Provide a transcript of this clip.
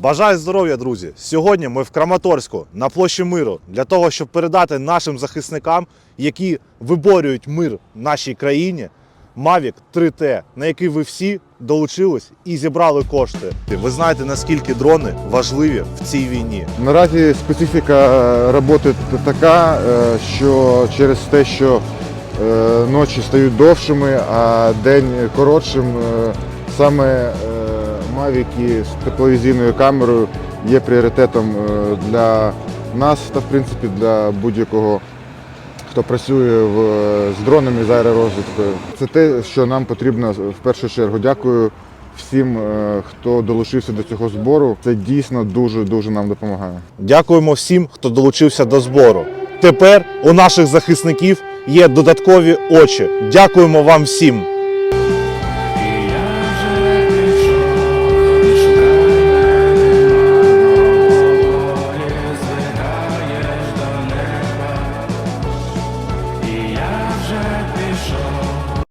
Бажаю здоров'я, друзі! Сьогодні ми в Краматорську на площі миру для того, щоб передати нашим захисникам, які виборюють мир в нашій країні, Mavic 3T, на який ви всі долучились і зібрали кошти. Ви знаєте, наскільки дрони важливі в цій війні. Наразі специфіка е, роботи така, е, що через те, що е, ночі стають довшими, а день коротшим, саме мавіки з тепловізійною камерою є пріоритетом е, для нас та в принципі для будь-якого. Хто працює в, з дронами з аеророзвідкою. Це те, що нам потрібно в першу чергу. Дякую всім, е, хто долучився до цього збору. Це дійсно дуже дуже нам допомагає. Дякуємо всім, хто долучився до збору. Тепер у наших захисників є додаткові очі. Дякуємо вам всім. show.